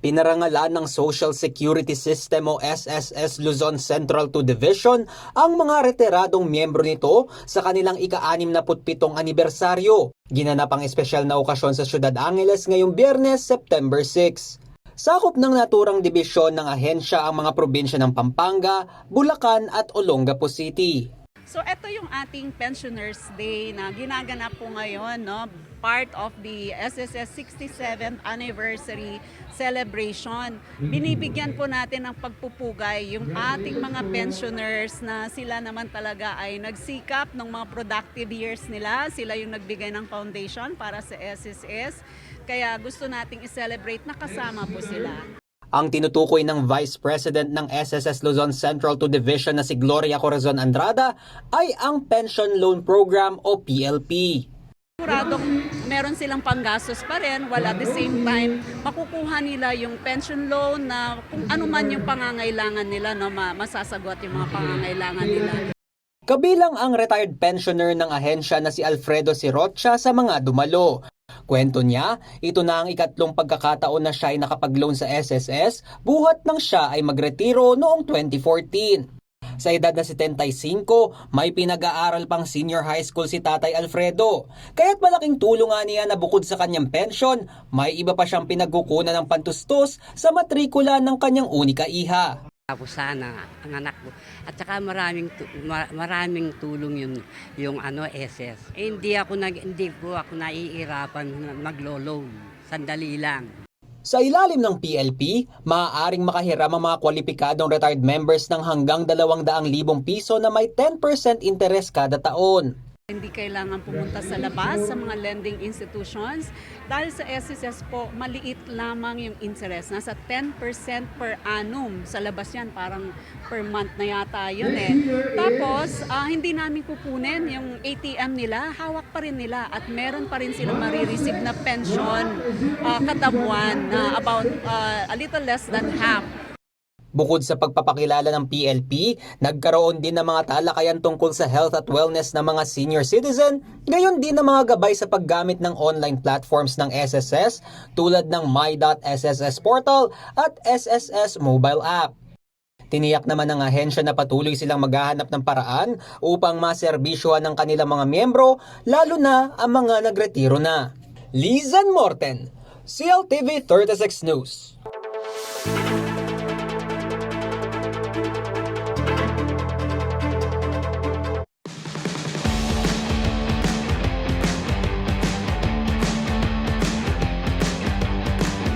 Pinarangalan ng Social Security System o SSS Luzon Central 2 Division ang mga reteradong miyembro nito sa kanilang ika-67 anibersaryo. Ginanap ang espesyal na okasyon sa Ciudad Angeles ngayong biyernes, September 6. Sakop ng naturang dibisyon ng ahensya ang mga probinsya ng Pampanga, Bulacan at Olongapo City. So ito yung ating Pensioners Day na ginaganap po ngayon, no? Part of the SSS 67th anniversary celebration. Binibigyan po natin ng pagpupugay yung ating mga pensioners na sila naman talaga ay nagsikap ng mga productive years nila. Sila yung nagbigay ng foundation para sa SSS. Kaya gusto nating i-celebrate na kasama po sila. Ang tinutukoy ng Vice President ng SSS Luzon Central 2 Division na si Gloria Corazon Andrada ay ang Pension Loan Program o PLP. Siguradong meron silang panggastos pa rin while at the same time makukuha nila yung pension loan na kung ano man yung pangangailangan nila no ma- masasagot yung mga pangangailangan nila. Kabilang ang retired pensioner ng ahensya na si Alfredo Sirocha sa mga dumalo. Kwento niya, ito na ang ikatlong pagkakataon na siya ay nakapag-loan sa SSS buhat nang siya ay magretiro noong 2014. Sa edad na 75, may pinag-aaral pang senior high school si Tatay Alfredo. Kaya't malaking tulong nga niya na bukod sa kanyang pension, may iba pa siyang pinagkukunan ng pantustos sa matrikula ng kanyang unika iha. Ako sana ang anak ko. At saka maraming maraming tulong yung yung ano SS. Eh, hindi ako nag hindi ko ako naiirapan maglo-loan. Sandali lang. Sa ilalim ng PLP, maaaring makahiram ang mga kwalipikadong retired members ng hanggang 200,000 piso na may 10% interest kada taon. Hindi kailangan pumunta sa labas sa mga lending institutions dahil sa SSS po maliit lamang yung interest. Nasa 10% per annum sa labas yan. Parang per month na yata yun eh. Tapos ah, hindi namin kukunin yung ATM nila. Hawak pa rin nila at meron pa rin silang marireceive na pension ah, kada buwan na about ah, a little less than half Bukod sa pagpapakilala ng PLP, nagkaroon din ng mga talakayan tungkol sa health at wellness ng mga senior citizen, gayon din ng mga gabay sa paggamit ng online platforms ng SSS tulad ng My.SSS Portal at SSS Mobile App. Tiniyak naman ng ahensya na patuloy silang maghahanap ng paraan upang maserbisyohan ng kanilang mga miyembro, lalo na ang mga nagretiro na. Lizan Morten, CLTV 36 News.